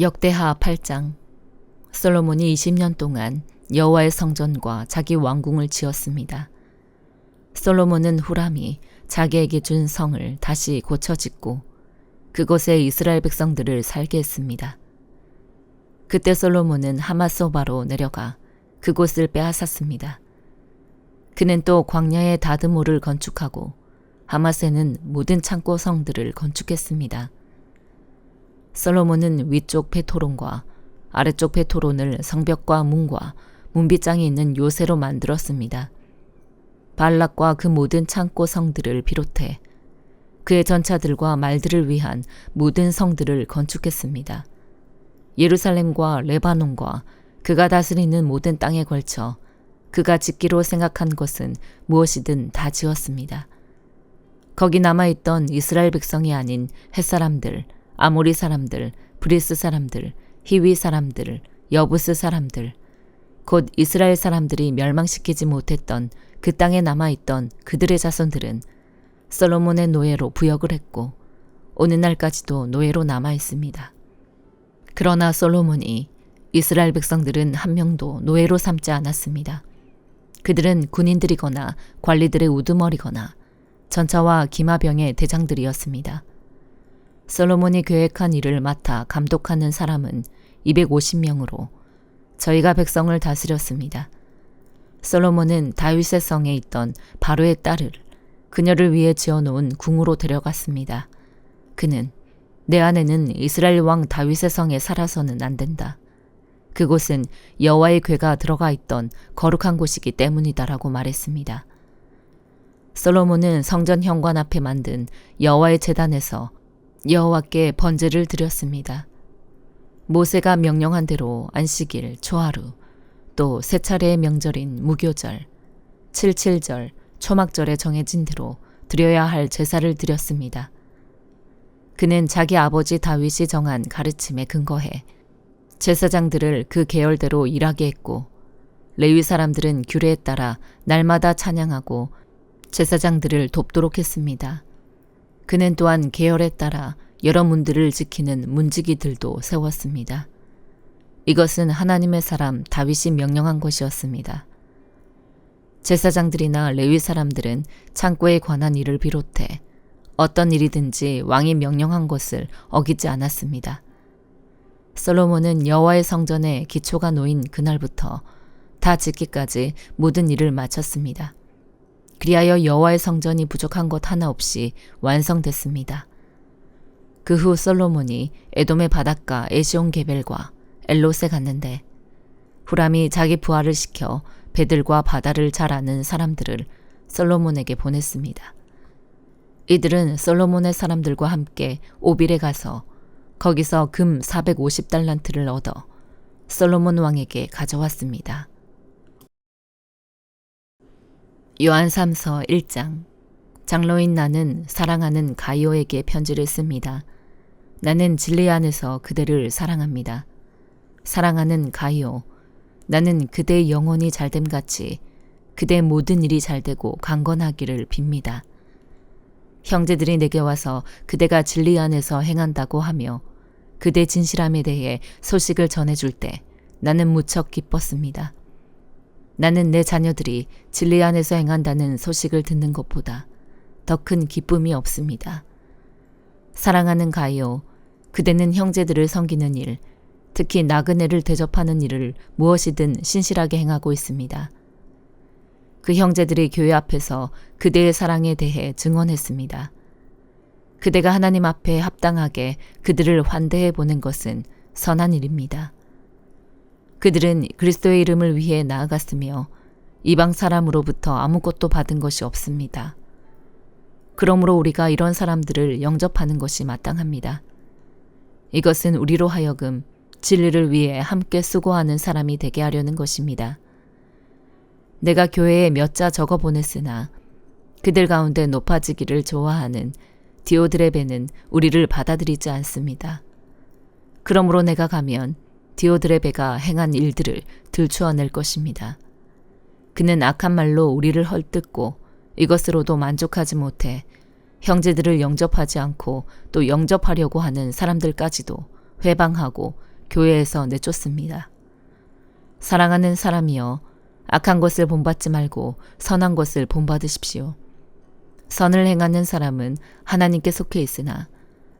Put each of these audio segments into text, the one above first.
역대하 8장 솔로몬이 20년 동안 여호와의 성전과 자기 왕궁을 지었습니다. 솔로몬은 후람이 자기에게 준 성을 다시 고쳐 짓고 그곳에 이스라엘 백성들을 살게 했습니다. 그때 솔로몬은 하마소바로 내려가 그곳을 빼앗았습니다. 그는 또 광야의 다드모를 건축하고 하마세는 모든 창고 성들을 건축했습니다. 솔로몬은 위쪽 베토론과 아래쪽 베토론을 성벽과 문과 문빗장이 있는 요새로 만들었습니다. 발락과 그 모든 창고 성들을 비롯해 그의 전차들과 말들을 위한 모든 성들을 건축했습니다. 예루살렘과 레바논과 그가 다스리는 모든 땅에 걸쳐 그가 짓기로 생각한 것은 무엇이든 다 지었습니다. 거기 남아있던 이스라엘 백성이 아닌 햇사람들, 아모리 사람들, 브리스 사람들, 히위 사람들, 여부스 사람들, 곧 이스라엘 사람들이 멸망시키지 못했던 그 땅에 남아있던 그들의 자손들은 솔로몬의 노예로 부역을 했고 오는 날까지도 노예로 남아 있습니다. 그러나 솔로몬이 이스라엘 백성들은 한 명도 노예로 삼지 않았습니다. 그들은 군인들이거나 관리들의 우두머리거나 전차와 기마병의 대장들이었습니다. 솔로몬이 계획한 일을 맡아 감독하는 사람은 250명으로 저희가 백성을 다스렸습니다. 솔로몬은 다윗의 성에 있던 바로의 딸을 그녀를 위해 지어놓은 궁으로 데려갔습니다. 그는 내 아내는 이스라엘 왕 다윗의 성에 살아서는 안 된다. 그곳은 여호와의 괴가 들어가 있던 거룩한 곳이기 때문이다라고 말했습니다. 솔로몬은 성전 현관 앞에 만든 여호와의 제단에서 여호와께 번제를 드렸습니다. 모세가 명령한 대로 안식일, 초하루, 또 세 차례의 명절인 무교절, 칠칠절, 초막절에 정해진 대로 드려야 할 제사를 드렸습니다. 그는 자기 아버지 다윗이 정한 가르침에 근거해 제사장들을 그 계열대로 일하게 했고 레위 사람들은 규례에 따라 날마다 찬양하고 제사장들을 돕도록 했습니다. 그는 또한 계열에 따라 여러 문들을 지키는 문지기들도 세웠습니다. 이것은 하나님의 사람 다윗이 명령한 것이었습니다. 제사장들이나 레위 사람들은 창고에 관한 일을 비롯해 어떤 일이든지 왕이 명령한 것을 어기지 않았습니다. 솔로몬은 여호와의 성전에 기초가 놓인 그날부터 다 짓기까지 모든 일을 마쳤습니다. 그리하여 여호와의 성전이 부족한 것 하나 없이 완성됐습니다. 그 후 솔로몬이 에돔의 바닷가 에시온 게벨과 엘롯에 갔는데 후람이 자기 부하를 시켜 배들과 바다를 잘 아는 사람들을 솔로몬에게 보냈습니다. 이들은 솔로몬의 사람들과 함께 오빌에 가서 거기서 금 450달란트를 얻어 솔로몬 왕에게 가져왔습니다. 요한 3서 1장 장로인 나는 사랑하는 가이오에게 편지를 씁니다. 나는 진리 안에서 그대를 사랑합니다. 사랑하는 가이오, 나는 그대의 영혼이 잘됨 같이 그대 모든 일이 잘되고 강건하기를 빕니다. 형제들이 내게 와서 그대가 진리 안에서 행한다고 하며 그대 진실함에 대해 소식을 전해줄 때 나는 무척 기뻤습니다. 나는 내 자녀들이 진리 안에서 행한다는 소식을 듣는 것보다 더 큰 기쁨이 없습니다. 사랑하는 가요, 그대는 형제들을 섬기는 일, 특히 나그네를 대접하는 일을 무엇이든 신실하게 행하고 있습니다. 그 형제들이 교회 앞에서 그대의 사랑에 대해 증언했습니다. 그대가 하나님 앞에 합당하게 그들을 환대해 보낸 것은 선한 일입니다. 그들은 그리스도의 이름을 위해 나아갔으며 이방 사람으로부터 아무것도 받은 것이 없습니다. 그러므로 우리가 이런 사람들을 영접하는 것이 마땅합니다. 이것은 우리로 하여금 진리를 위해 함께 수고하는 사람이 되게 하려는 것입니다. 내가 교회에 몇 자 적어 보냈으나 그들 가운데 높아지기를 좋아하는 디오드레베는 우리를 받아들이지 않습니다. 그러므로 내가 가면 디오드레베가 행한 일들을 들추어낼 것입니다. 그는 악한 말로 우리를 헐뜯고 이것으로도 만족하지 못해 형제들을 영접하지 않고 또 영접하려고 하는 사람들까지도 회방하고 교회에서 내쫓습니다. 사랑하는 사람이여 악한 것을 본받지 말고 선한 것을 본받으십시오. 선을 행하는 사람은 하나님께 속해 있으나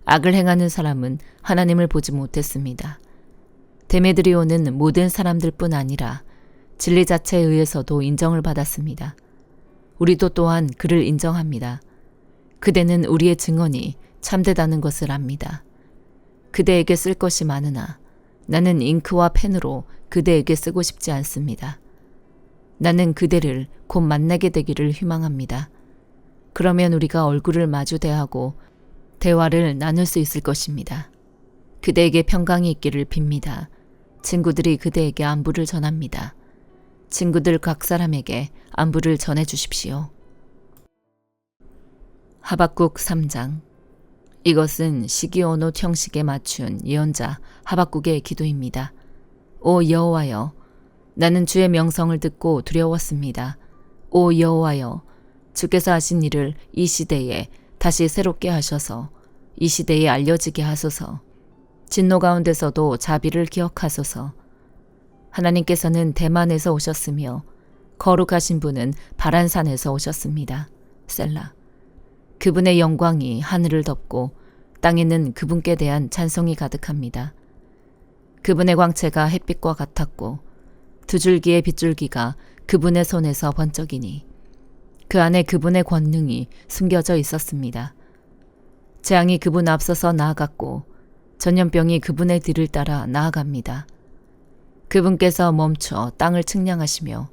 악을 행하는 사람은 하나님을 보지 못했습니다. 데메드리오는 모든 사람들뿐 아니라 진리 자체에 의해서도 인정을 받았습니다. 우리도 또한 그를 인정합니다. 그대는 우리의 증언이 참되다는 것을 압니다. 그대에게 쓸 것이 많으나 나는 잉크와 펜으로 그대에게 쓰고 싶지 않습니다. 나는 그대를 곧 만나게 되기를 희망합니다. 그러면 우리가 얼굴을 마주 대하고 대화를 나눌 수 있을 것입니다. 그대에게 평강이 있기를 빕니다. 친구들이 그대에게 안부를 전합니다. 친구들 각 사람에게 안부를 전해 주십시오. 하박국 3장 이것은 시기온옷 형식에 맞춘 예언자 하박국의 기도입니다. 오 여호와여 나는 주의 명성을 듣고 두려웠습니다. 오 여호와여 주께서 하신 일을 이 시대에 다시 새롭게 하셔서 이 시대에 알려지게 하소서. 진노 가운데서도 자비를 기억하소서. 하나님께서는 대만에서 오셨으며 거룩하신 분은 바란산에서 오셨습니다. 셀라. 그분의 영광이 하늘을 덮고 땅에는 그분께 대한 찬송이 가득합니다. 그분의 광채가 햇빛과 같았고 두 줄기의 빗줄기가 그분의 손에서 번쩍이니 그 안에 그분의 권능이 숨겨져 있었습니다. 재앙이 그분 앞서서 나아갔고 전염병이 그분의 뒤를 따라 나아갑니다. 그분께서 멈춰 땅을 측량하시며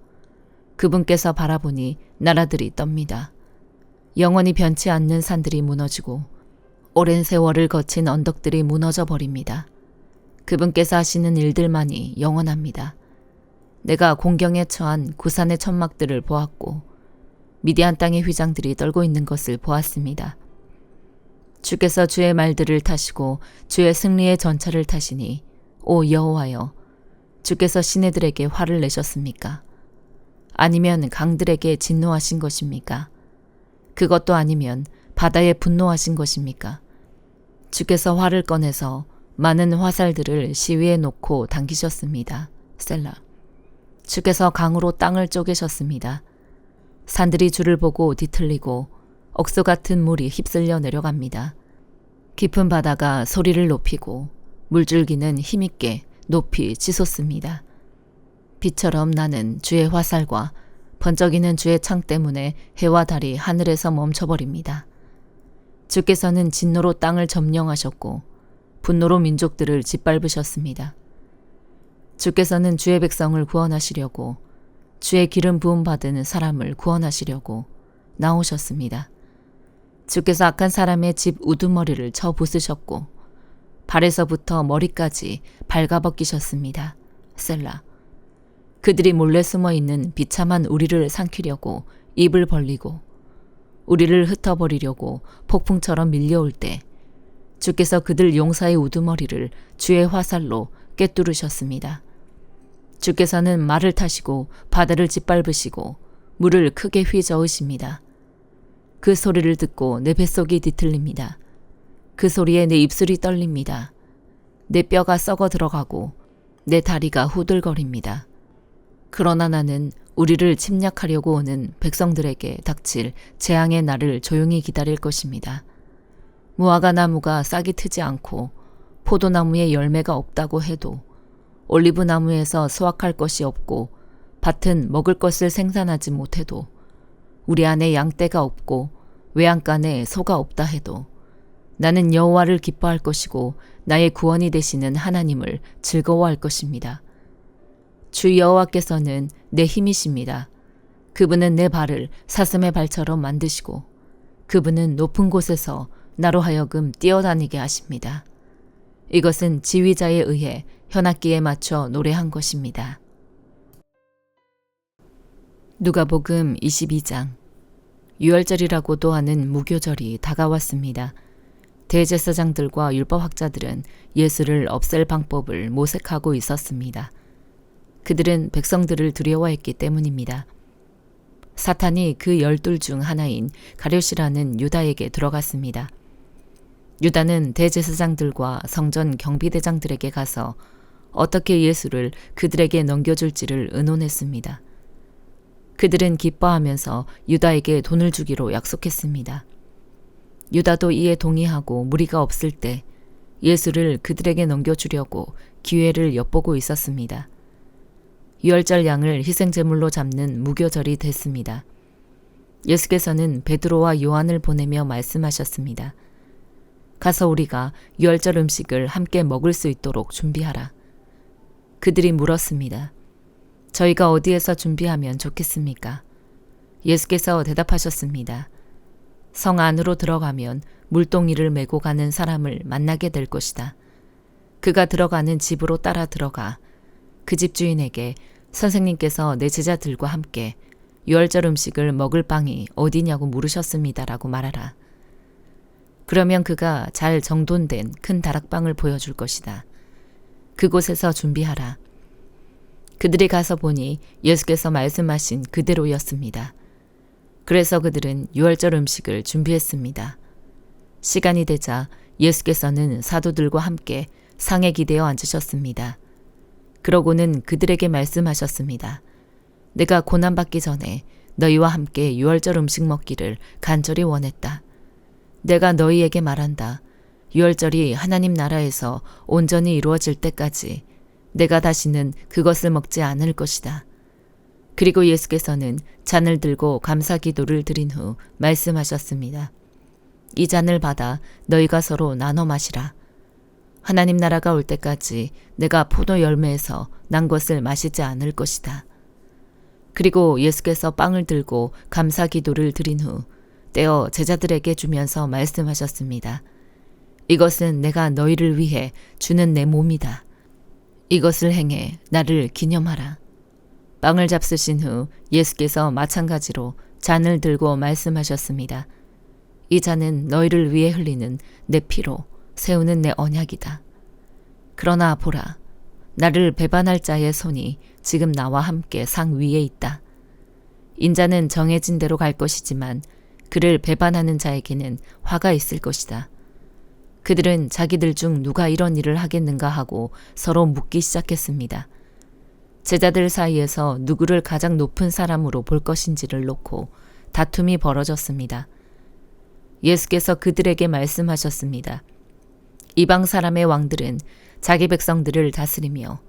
그분께서 바라보니 나라들이 떱니다. 영원히 변치 않는 산들이 무너지고 오랜 세월을 거친 언덕들이 무너져 버립니다. 그분께서 하시는 일들만이 영원합니다. 내가 공경에 처한 구산의 천막들을 보았고 미디안 땅의 휘장들이 떨고 있는 것을 보았습니다. 주께서 주의 말들을 타시고 주의 승리의 전차를 타시니 오 여호와여 주께서 시내들에게 화를 내셨습니까? 아니면 강들에게 진노하신 것입니까? 그것도 아니면 바다에 분노하신 것입니까? 주께서 화를 꺼내서 많은 화살들을 시위에 놓고 당기셨습니다. 셀라. 주께서 강으로 땅을 쪼개셨습니다. 산들이 주를 보고 뒤틀리고 억소 같은 물이 휩쓸려 내려갑니다. 깊은 바다가 소리를 높이고 물줄기는 힘있게 높이 치솟습니다. 빛처럼 나는 주의 화살과 번쩍이는 주의 창 때문에 해와 달이 하늘에서 멈춰버립니다. 주께서는 진노로 땅을 점령하셨고 분노로 민족들을 짓밟으셨습니다. 주께서는 주의 백성을 구원하시려고 주의 기름 부음 받은 사람을 구원하시려고 나오셨습니다. 주께서 악한 사람의 집 우두머리를 쳐 부수셨고 발에서부터 머리까지 발가벗기셨습니다. 셀라. 그들이 몰래 숨어 있는 비참한 우리를 삼키려고 입을 벌리고 우리를 흩어버리려고 폭풍처럼 밀려올 때 주께서 그들 용사의 우두머리를 주의 화살로 꿰뚫으셨습니다. 주께서는 말을 타시고 바다를 짓밟으시고 물을 크게 휘저으십니다. 그 소리를 듣고 내 뱃속이 뒤틀립니다. 그 소리에 내 입술이 떨립니다. 내 뼈가 썩어 들어가고 내 다리가 후들거립니다. 그러나 나는 우리를 침략하려고 오는 백성들에게 닥칠 재앙의 날을 조용히 기다릴 것입니다. 무화과 나무가 싹이 트지 않고 포도나무에 열매가 없다고 해도 올리브 나무에서 수확할 것이 없고 밭은 먹을 것을 생산하지 못해도 우리 안에 양떼가 없고 외양간에 소가 없다 해도 나는 여호와를 기뻐할 것이고 나의 구원이 되시는 하나님을 즐거워할 것입니다. 주 여호와께서는 내 힘이십니다. 그분은 내 발을 사슴의 발처럼 만드시고 그분은 높은 곳에서 나로 하여금 뛰어다니게 하십니다. 이것은 지휘자에 의해 현악기에 맞춰 노래한 것입니다. 누가복음 22장 유월절이라고도 하는 무교절이 다가왔습니다. 대제사장들과 율법학자들은 예수를 없앨 방법을 모색하고 있었습니다. 그들은 백성들을 두려워했기 때문입니다. 사탄이 그 열둘 중 하나인 가룟이라는 유다에게 들어갔습니다. 유다는 대제사장들과 성전 경비대장들에게 가서 어떻게 예수를 그들에게 넘겨줄지를 의논했습니다. 그들은 기뻐하면서 유다에게 돈을 주기로 약속했습니다. 유다도 이에 동의하고 무리가 없을 때 예수를 그들에게 넘겨주려고 기회를 엿보고 있었습니다. 유월절 양을 희생제물로 잡는 무교절이 됐습니다. 예수께서는 베드로와 요한을 보내며 말씀하셨습니다. 가서 우리가 유월절 음식을 함께 먹을 수 있도록 준비하라. 그들이 물었습니다. 저희가 어디에서 준비하면 좋겠습니까? 예수께서 대답하셨습니다. 성 안으로 들어가면 물동이를 메고 가는 사람을 만나게 될 것이다. 그가 들어가는 집으로 따라 들어가 그 집 주인에게 선생님께서 내 제자들과 함께 유월절 음식을 먹을 방이 어디냐고 물으셨습니다라고 말하라. 그러면 그가 잘 정돈된 큰 다락방을 보여줄 것이다. 그곳에서 준비하라. 그들이 가서 보니 예수께서 말씀하신 그대로였습니다. 그래서 그들은 유월절 음식을 준비했습니다. 시간이 되자 예수께서는 사도들과 함께 상에 기대어 앉으셨습니다. 그러고는 그들에게 말씀하셨습니다. 내가 고난받기 전에 너희와 함께 유월절 음식 먹기를 간절히 원했다. 내가 너희에게 말한다. 유월절이 하나님 나라에서 온전히 이루어질 때까지 내가 다시는 그것을 먹지 않을 것이다. 그리고 예수께서는 잔을 들고 감사 기도를 드린 후 말씀하셨습니다. 이 잔을 받아 너희가 서로 나눠 마시라. 하나님 나라가 올 때까지 내가 포도 열매에서 난 것을 마시지 않을 것이다. 그리고 예수께서 빵을 들고 감사 기도를 드린 후 떼어 제자들에게 주면서 말씀하셨습니다. 이것은 내가 너희를 위해 주는 내 몸이다. 이것을 행해 나를 기념하라. 빵을 잡수신 후 예수께서 마찬가지로 잔을 들고 말씀하셨습니다. 이 잔은 너희를 위해 흘리는 내 피로 세우는 내 언약이다. 그러나 보라, 나를 배반할 자의 손이 지금 나와 함께 상 위에 있다. 인자는 정해진 대로 갈 것이지만 그를 배반하는 자에게는 화가 있을 것이다. 그들은 자기들 중 누가 이런 일을 하겠는가 하고 서로 묻기 시작했습니다. 제자들 사이에서 누구를 가장 높은 사람으로 볼 것인지를 놓고 다툼이 벌어졌습니다. 예수께서 그들에게 말씀하셨습니다. 이방 사람의 왕들은 자기 백성들을 다스리며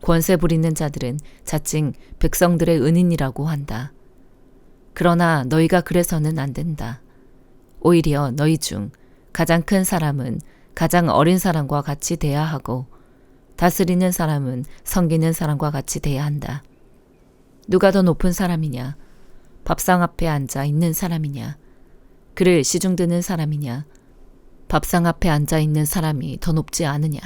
권세 부리는 자들은 자칭 백성들의 은인이라고 한다. 그러나 너희가 그래서는 안 된다. 오히려 너희 중 가장 큰 사람은 가장 어린 사람과 같이 돼야 하고 다스리는 사람은 섬기는 사람과 같이 돼야 한다. 누가 더 높은 사람이냐? 밥상 앞에 앉아 있는 사람이냐? 그를 시중드는 사람이냐? 밥상 앞에 앉아 있는 사람이 더 높지 않으냐?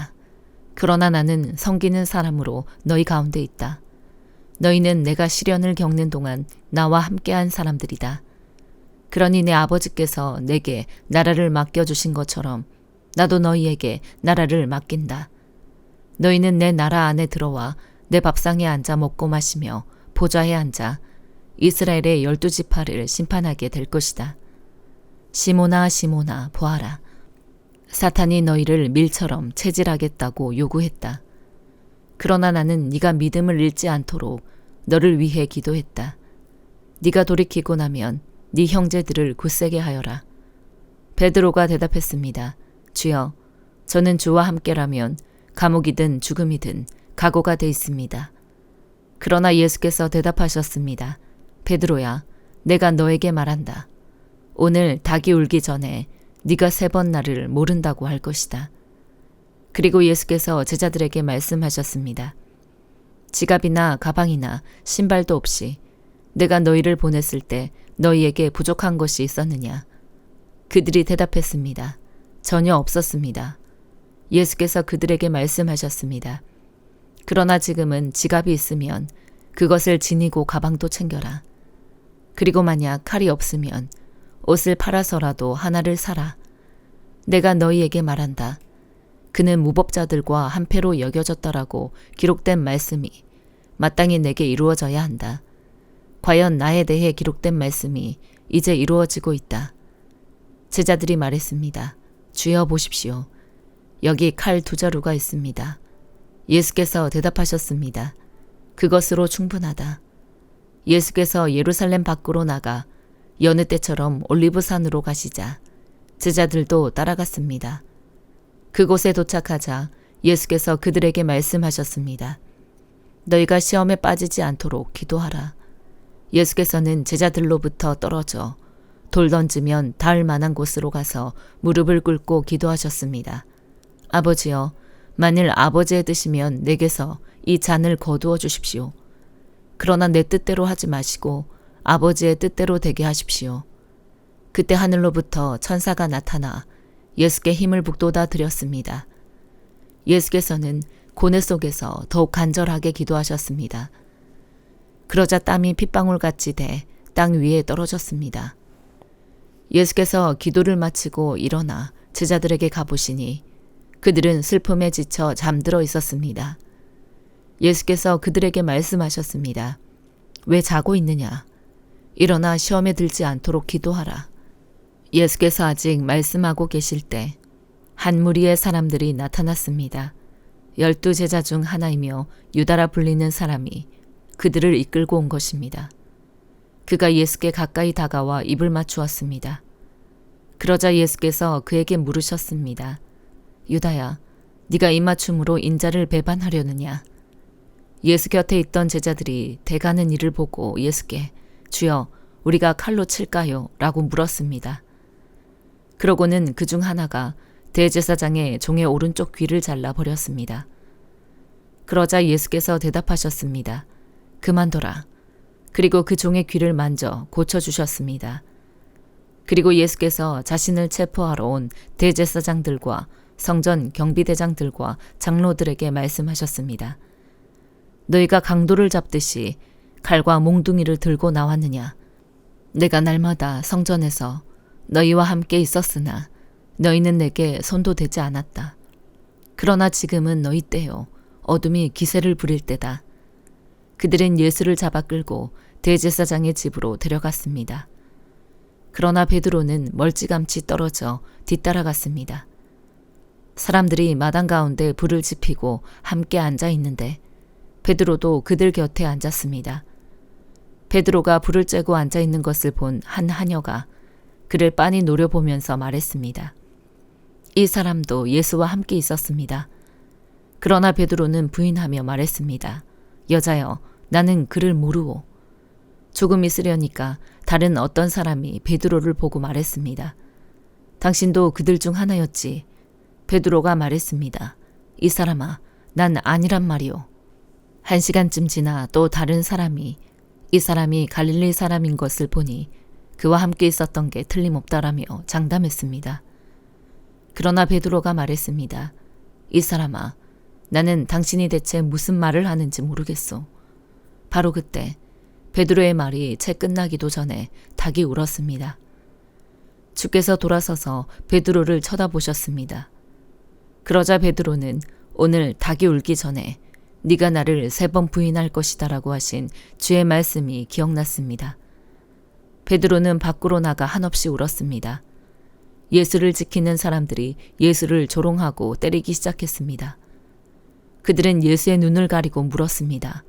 그러나 나는 섬기는 사람으로 너희 가운데 있다. 너희는 내가 시련을 겪는 동안 나와 함께한 사람들이다. 그러니 내 아버지께서 내게 나라를 맡겨주신 것처럼 나도 너희에게 나라를 맡긴다. 너희는 내 나라 안에 들어와 내 밥상에 앉아 먹고 마시며 보좌에 앉아 이스라엘의 열두 지파를 심판하게 될 것이다. 시모나 시모나 보아라. 사탄이 너희를 밀처럼 체질하겠다고 요구했다. 그러나 나는 네가 믿음을 잃지 않도록 너를 위해 기도했다. 네가 돌이키고 나면 네 형제들을 굳세게 하여라. 베드로가 대답했습니다. 주여, 저는 주와 함께라면 감옥이든 죽음이든 각오가 돼 있습니다. 그러나 예수께서 대답하셨습니다. 베드로야, 내가 너에게 말한다. 오늘 닭이 울기 전에 네가 세 번 나를 모른다고 할 것이다. 그리고 예수께서 제자들에게 말씀하셨습니다. 지갑이나 가방이나 신발도 없이 내가 너희를 보냈을 때 너희에게 부족한 것이 있었느냐? 그들이 대답했습니다. 전혀 없었습니다. 예수께서 그들에게 말씀하셨습니다. 그러나 지금은 지갑이 있으면 그것을 지니고 가방도 챙겨라. 그리고 만약 칼이 없으면 옷을 팔아서라도 하나를 사라. 내가 너희에게 말한다. 그는 무법자들과 한패로 여겨졌다라고 기록된 말씀이 마땅히 내게 이루어져야 한다. 과연 나에 대해 기록된 말씀이 이제 이루어지고 있다. 제자들이 말했습니다. 주여 보십시오. 여기 칼 두 자루가 있습니다. 예수께서 대답하셨습니다. 그것으로 충분하다. 예수께서 예루살렘 밖으로 나가 여느 때처럼 올리브산으로 가시자 제자들도 따라갔습니다. 그곳에 도착하자 예수께서 그들에게 말씀하셨습니다. 너희가 시험에 빠지지 않도록 기도하라. 예수께서는 제자들로부터 떨어져 돌 던지면 닿을 만한 곳으로 가서 무릎을 꿇고 기도하셨습니다. 아버지여, 만일 아버지의 뜻이면 내게서 이 잔을 거두어 주십시오. 그러나 내 뜻대로 하지 마시고 아버지의 뜻대로 되게 하십시오. 그때 하늘로부터 천사가 나타나 예수께 힘을 북돋아 드렸습니다. 예수께서는 고뇌 속에서 더욱 간절하게 기도하셨습니다. 그러자 땀이 핏방울같이 돼 땅 위에 떨어졌습니다. 예수께서 기도를 마치고 일어나 제자들에게 가보시니 그들은 슬픔에 지쳐 잠들어 있었습니다. 예수께서 그들에게 말씀하셨습니다. 왜 자고 있느냐? 일어나 시험에 들지 않도록 기도하라. 예수께서 아직 말씀하고 계실 때 한 무리의 사람들이 나타났습니다. 열두 제자 중 하나이며 유다라 불리는 사람이 그들을 이끌고 온 것입니다. 그가 예수께 가까이 다가와 입을 맞추었습니다. 그러자 예수께서 그에게 물으셨습니다. 유다야, 네가 입맞춤으로 인자를 배반하려느냐? 예수 곁에 있던 제자들이 대가는 일을 보고 예수께 주여 우리가 칼로 칠까요? 라고 물었습니다. 그러고는 그 중 하나가 대제사장의 종의 오른쪽 귀를 잘라 버렸습니다. 그러자 예수께서 대답하셨습니다. 그만둬라. 그리고 그 종의 귀를 만져 고쳐주셨습니다. 그리고 예수께서 자신을 체포하러 온 대제사장들과 성전 경비대장들과 장로들에게 말씀하셨습니다. 너희가 강도를 잡듯이 칼과 몽둥이를 들고 나왔느냐? 내가 날마다 성전에서 너희와 함께 있었으나 너희는 내게 손도 대지 않았다. 그러나 지금은 너희 때요. 어둠이 기세를 부릴 때다. 그들은 예수를 잡아 끌고 대제사장의 집으로 데려갔습니다. 그러나 베드로는 멀찌감치 떨어져 뒤따라갔습니다. 사람들이 마당 가운데 불을 지피고 함께 앉아 있는데 베드로도 그들 곁에 앉았습니다. 베드로가 불을 쬐고 앉아 있는 것을 본 한 하녀가 그를 빤히 노려보면서 말했습니다. 이 사람도 예수와 함께 있었습니다. 그러나 베드로는 부인하며 말했습니다. 여자여, 나는 그를 모르오. 조금 있으려니까 다른 어떤 사람이 베드로를 보고 말했습니다. 당신도 그들 중 하나였지. 베드로가 말했습니다. 이 사람아, 난 아니란 말이오. 한 시간쯤 지나 또 다른 사람이 이 사람이 갈릴리 사람인 것을 보니 그와 함께 있었던 게 틀림없다라며 장담했습니다. 그러나 베드로가 말했습니다. 이 사람아, 나는 당신이 대체 무슨 말을 하는지 모르겠소. 바로 그때 베드로의 말이 채 끝나기도 전에 닭이 울었습니다. 주께서 돌아서서 베드로를 쳐다보셨습니다. 그러자 베드로는 오늘 닭이 울기 전에 네가 나를 세 번 부인할 것이다라고 하신 주의 말씀이 기억났습니다. 베드로는 밖으로 나가 한없이 울었습니다. 예수를 지키는 사람들이 예수를 조롱하고 때리기 시작했습니다. 그들은 예수의 눈을 가리고 물었습니다.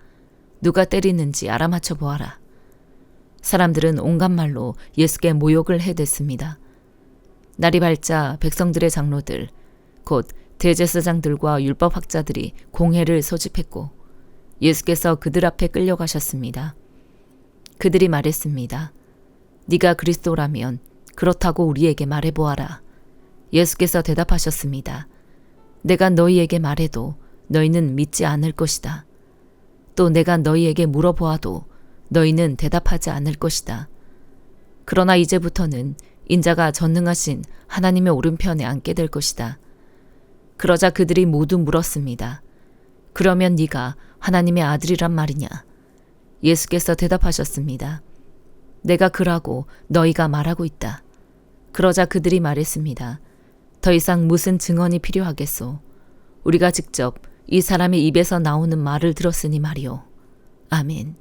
누가 때리는지 알아맞혀 보아라. 사람들은 온갖 말로 예수께 모욕을 해댔습니다. 날이 밝자 백성들의 장로들, 곧 대제사장들과 율법학자들이 공회를 소집했고 예수께서 그들 앞에 끌려가셨습니다. 그들이 말했습니다. 네가 그리스도라면 그렇다고 우리에게 말해보아라. 예수께서 대답하셨습니다. 내가 너희에게 말해도 너희는 믿지 않을 것이다. 또 내가 너희에게 물어보아도 너희는 대답하지 않을 것이다. 그러나 이제부터는 인자가 전능하신 하나님의 오른편에 앉게 될 것이다. 그러자 그들이 모두 물었습니다. 그러면 네가 하나님의 아들이란 말이냐? 예수께서 대답하셨습니다. 내가 그라고 너희가 말하고 있다. 그러자 그들이 말했습니다. 더 이상 무슨 증언이 필요하겠소. 우리가 직접 이 사람의 입에서 나오는 말을 들었으니 말이오. 아멘.